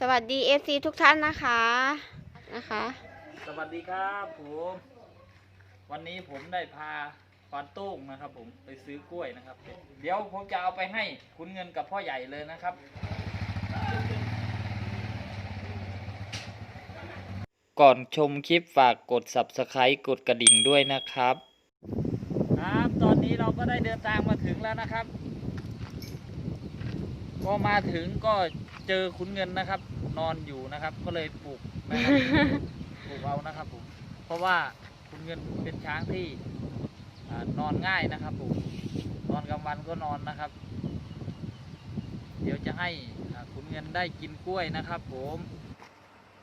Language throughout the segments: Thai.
สวัสดีเอฟซีทุกท่านนะคะนะคะ สวัสดีครับผม วันนี้ผมได้พาควานโต้งนะครับ ผมไปซื้อกล้วยนะครับ เดี๋ยวผมจะเอาไปให้คุณเงินกับพ่อใหญ่เลยนะครับ ก่อนชมคลิปฝากกด subscribe กดกระดิ่งด้วยนะครับ ครับตอนนี้เราก็ได้เดินทางมาถึงแล้วนะครับ ก็มาถึงก็ เจอคุณเงินนะครับ นอนอยู่นะครับ ก็เลยปลุกนะครับปลูกเอานะครับผมเพราะว่าคุณเงินเป็นช้างที่อ่านอนง่ายนะครับผมนอนกลางวันก็นอนนะครับ เดี๋ยวจะให้อ่าคุณเงินได้กินกล้วยนะครับ ผม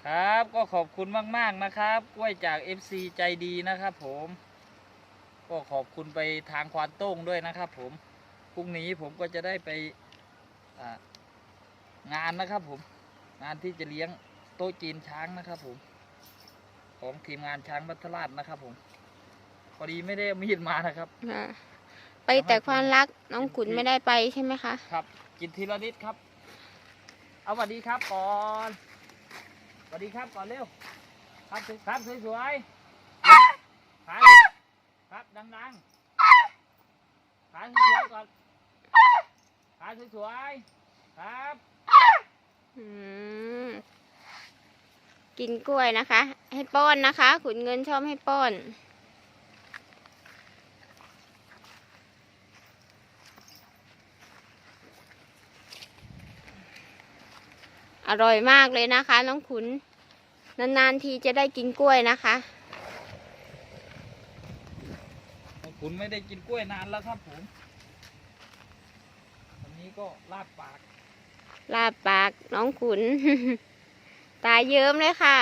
ครับก็ขอบคุณมากๆนะครับ กล้วยจาก FC ใจดีนะครับ ผมก็ขอบคุณไปทางควานโต้งด้วยนะครับ ผมพรุ่งนี้ผมก็จะได้ไปอ่า งานนะครับผม งานที่จะเลี้ยงโต๊ะจีนช้างนะครับผม ของทีมงานช้างมัทราชนะครับผม พอดีไม่ได้เอามีดมานะครับค่ะไปแต่ความรักน้องขุนไม่ได้ไปใช่ไหมคะ ครับ กินทีละนิดครับ เอาสวัสดีครับก่อนสวัสดีครับก่อนเร็ว ครับสวยครับสวยๆขาครับดังๆขาสวยๆก่อนขาสวยๆครับอืม กินกล้วยนะคะ ให้ป้อนนะคะ ขุนเงินชอบให้ป้อนอร่อยมากเลยนะคะ น้องขุน นานๆทีจะได้กินกล้วยนะคะคุณไม่ได้กินกล้วยนานแล้วครับผมวันนี้ก็ลาบปาก ลาบปากน้องขุน ตาเยิ้มเลยค่ะ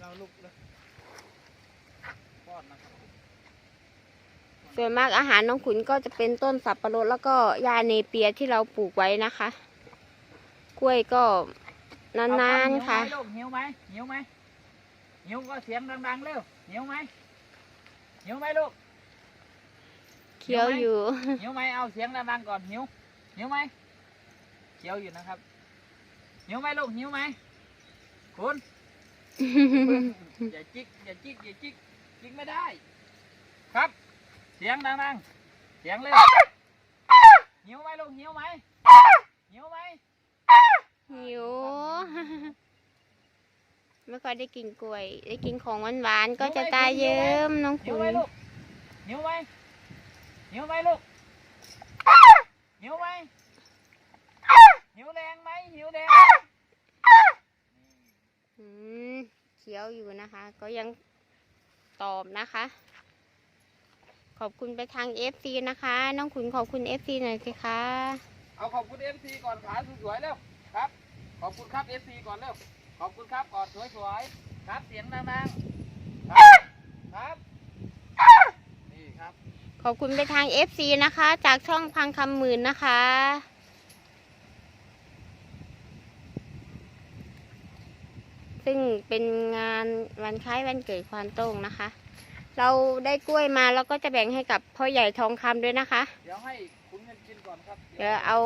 เราลุกเลยป้อนนะครับผมส่วนมากอาหารน้องขุนก็จะเป็นต้นสับปะรดแล้วก็ยาเนเปียที่เราปลูกไว้นะคะ กล้วยก็นานๆค่ะเอาหิวไหมลูกหิวไหมหิวไหมหิวก็เสียงดังๆเร็วหิวไหมหิวไหมลูกเคี้ยวอยู่หิวไหมเอาเสียงดังๆก่อนหิว หิวไหมเคี้ยวอยู่นะครับหิวไหมลูกหิวไหมคุณอย่าจิกอย่าจิกอย่าจิกจิกไม่ได้ ครับ เสียงดังๆเสียงเร็วหิวไหมลูกหิวไหมหิวไหมหิวไม่ค่อยได้กินกล้วย ได้กินของหวานๆก็จะตาเยิ้มน้องหิวขุไหมนลูกหิวไหมหิวไหมลูก หิวไหมหิวแดงไหมหิวแดงอืมเคี้ยวอยู่นะคะ ก็ยังตอบนะคะ ขอบคุณไปทางเอฟซีนะคะ น้องขุนขอบคุณเอฟซีหน่อยสิคะเอาขอบคุณเอฟซีก่อนขาสวยๆเร็วครับ ขอบคุณครับเอฟซีก่อนเร็วขอบคุณครับก่อนสวยๆครับเสียงดังๆครับครับนี่ครับ ขอบคุณไปทาง FC นะคะ จากช่องพังคำหมื่นนะคะ ซึ่งเป็นงานวันคล้ายวันเกิดควานโต้งนะคะ เราได้กล้วยมาแล้วก็จะแบ่งให้กับพ่อใหญ่ทองคำด้วยนะคะ เดี๋ยวให้คุณเงินกินก่อนครับ เดี๋ยวเอา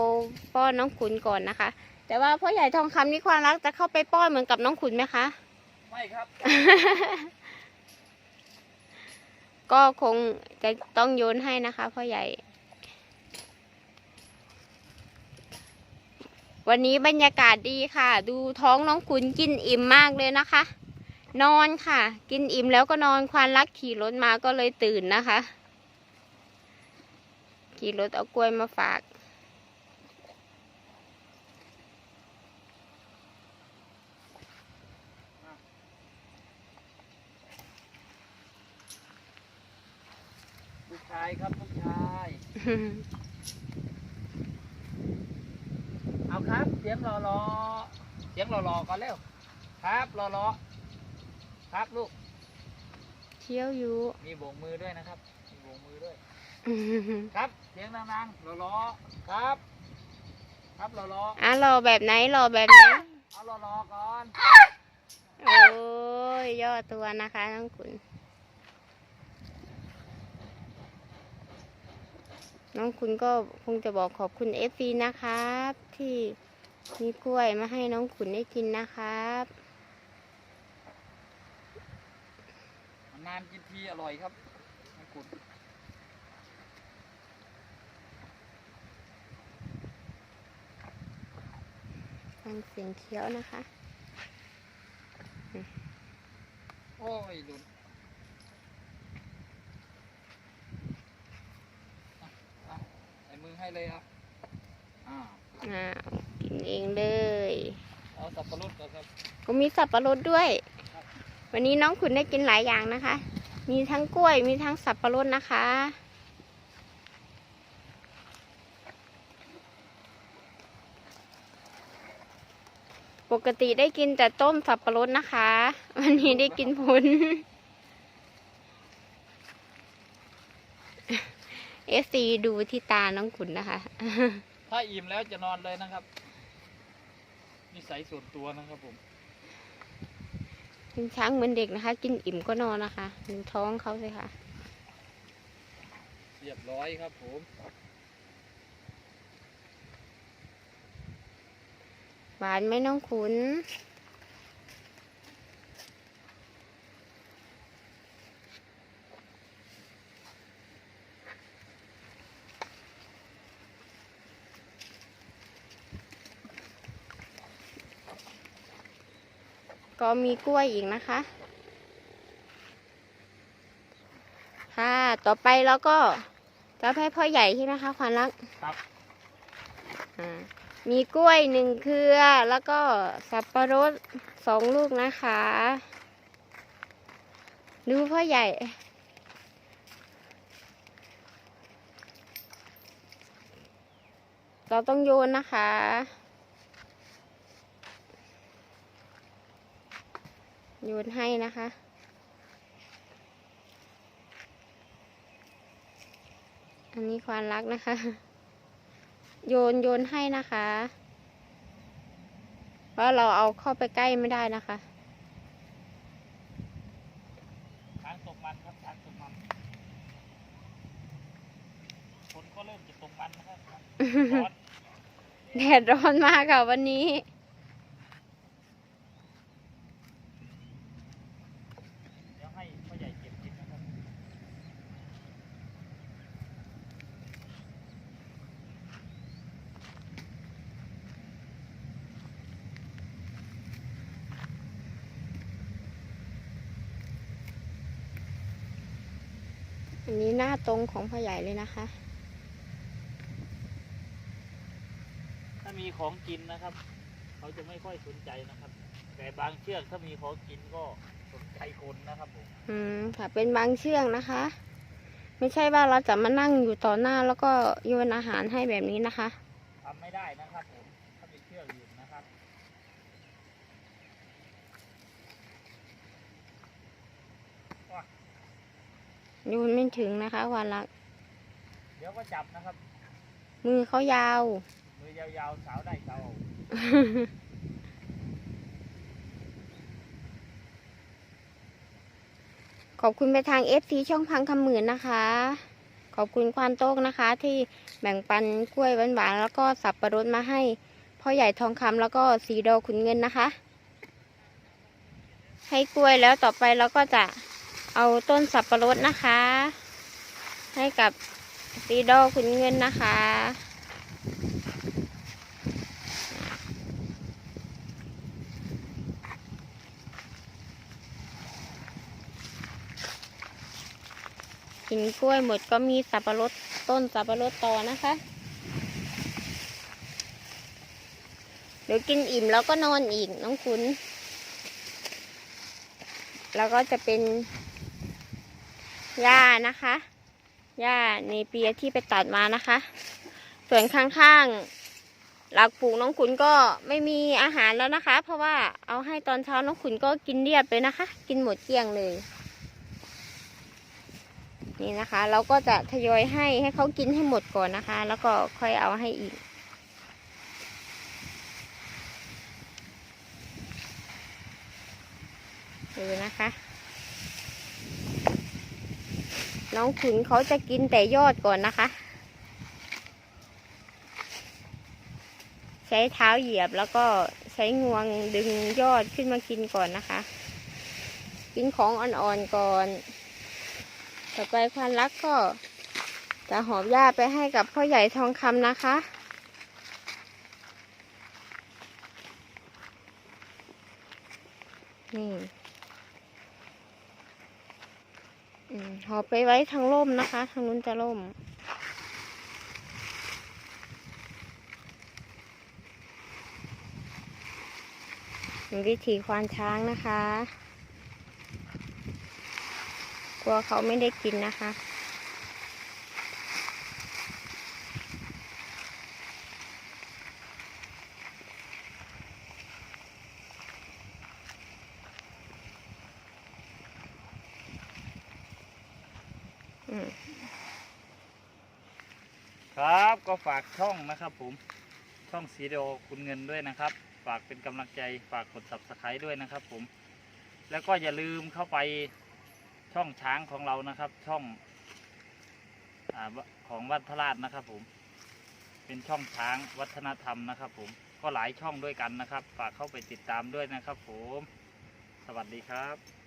ป้อนน้องขุนก่อนนะคะ แต่ว่าพ่อใหญ่ทองคำนี่ความรักจะเข้าไปป้อนเหมือนกับน้องขุนไหมคะ ไม่ครับ ก็คงจะต้องโยนให้นะคะพ่อใหญ่ วันนี้บรรยากาศดีค่ะ ดูท้องน้องขุนกินอิ่มมากเลยนะคะ นอนค่ะ กินอิ่มแล้วก็นอนควานรักขี่รถมาก็เลยตื่นนะคะ ขี่รถเอากล้วยมาฝาก ชายครับลูกชาย เอาครับเสียงรอรอๆเสียงรอรอๆก่อนเร็วครับรอรอๆครับลูกเที่ยวอยู่ มีโบกมือด้วยนะครับ มีโบกมือด้วย ครับเสียงดังๆรอรอๆครับ ครับรอรออะรอแบบไหนรอแบบไหนๆเอารอรอๆก่อน โอ้ยย่อตัวนะคะน้องขุน น้องคุณก็คงจะบอกขอบคุณเอฟซีนะครับ ที่มีกล้วยมาให้น้องขุนได้กินนะครับนานกินทีอร่อยครับมังคุดฟังเสียงเคี้ยวนะคะ โอ้ยหลุนอะอะใส่มือให้ เลยครับอ่าอ้าวกินเองเลย เอาสับปะรดก่อนครับก็มีสับปะรดด้วย วันนี้น้องขุนได้กินหลายอย่างนะคะ มีทั้งกล้วย มีทั้งสับปะรดนะคะ ปกติได้กินแต่ต้มสับปะรดนะคะ วันนี้ได้กินผล เอซีดูที่ตาน้องขุนนะคะ ถ้าอิ่มแล้วจะนอนเลยนะครับ นิสัยส่วนตัวนะครับผมเป็นช้างเหมือนเด็กนะคะ กินอิ่มก็นอนนะคะดูท้องเขาสิค่ะเรียบร้อยครับผมหวานไหมน้องขุน ก็มีกล้วยอีกนะคะ ค่ะ ต่อไปแล้วก็จะให้พ่อใหญ่ใช่ไหมคะควานรักครับอ่ามีกล้วยหนึ่งเครือแล้วก็สับปะรดสองลูกนะคะ ดูพ่อใหญ่ เราต้องโยนนะคะ โยนให้นะคะ อันนี้ควานรักนะคะ โยนโยนให้นะคะ เพราะเราเอาเข้าไปใกล้ไม่ได้นะคะช้างตกมันครับช้างตกมันคนก็เริ่มจะตกมันนะครับร้อนแดดร้อนมากค่ะวันนี้ เดี๋ยวให้พ่อใหญ่เก็บกินนะครับ อันนี้หน้าตรงของพ่อใหญ่เลยนะคะ ถ้ามีของกินนะครับ เขาจะไม่ค่อยสนใจนะครับ แต่บางเชือกถ้ามีของกินก็สนใจคนนะครับผมอืมค่ะเป็นบางเชือกนะคะ ไม่ใช่ว่าเราจะมานั่งอยู่ต่อหน้าแล้วก็โยนอาหารให้แบบนี้นะคะทำไม่ได้นะครับผม ถ้าเป็นเชือกอยู่นะครับ โยนไม่ถึงนะคะวานลักเดี๋ยวก็จับนะครับ มือเขายาว มือยาวๆสาวได้สาวเอาขอบคุณไปทาง FC ช่องพังคำหมื่นนะคะ ขอบคุณควานโต๊กนะคะ ที่แบ่งปันกล้วยหวานๆแล้วก็สับปะรดมาให้พ่อใหญ่ทองคำแล้วก็สีดอขุนเงินนะคะ ให้กล้วยแล้วต่อไปเราก็จะ เอาต้นสับปะรดนะคะ ให้กับสีดอขุนเงินนะคะ กินกล้วยหมดก็มีสับปะรดต้นสับปะรดต่อนะคะเดี๋ยวกินอิ่มแล้วก็นอนอีกน้องคุณ แล้วก็จะเป็น หญ้านะคะหญ้าในเปียที่ไปตัดมานะคะ ส่วนข้างๆ หลักปลูกน้องขุนก็ไม่มีอาหารแล้วนะคะ เพราะว่าเอาให้ตอนเช้าน้องขุนก็กินเรียบเลยนะคะ กินหมดเกลี้ยงเลย นี่นะคะ เราก็จะทยอยให้ให้เขากินให้หมดก่อนนะคะ แล้วก็ค่อยเอาให้อีกดูนะคะ น้องขุนเขาจะกินแต่ยอดก่อนนะคะสช้เท้าเหยียบแล้วก็ใช้งวงดึงยอดขึ้นมากินก่อนนะคะ กินของอ่อนๆก่อน ต่อไปควานรักก็จะหอบหญ้าไปให้กับพ่อใหญ่ทองคำนะคะนี่อืม หอบไปไว้ทางร่มนะคะ ทางนู้นจะร่ม วิธีควานช้างนะคะ กลัวเขาไม่ได้กินนะคะ อืม ครับก็ฝาก ช่องนะครับผมช่องสีโดคุณเงินด้วยนะครับ ฝากเป็นกำลังใจฝากกด subscribe ด้วยนะครับผมแล้วก็อย่าลืมเข้าไปช่องช้างของเรานะครับ ช่องอของวัดพระราชนะครับผมเป็นช่องช้างวัฒนธรรมนะครับ ผมก็หลายช่องด้วยกันนะครับ ฝากเข้าไปติดตามด้วยนะครับ ผม สวัสดีครับ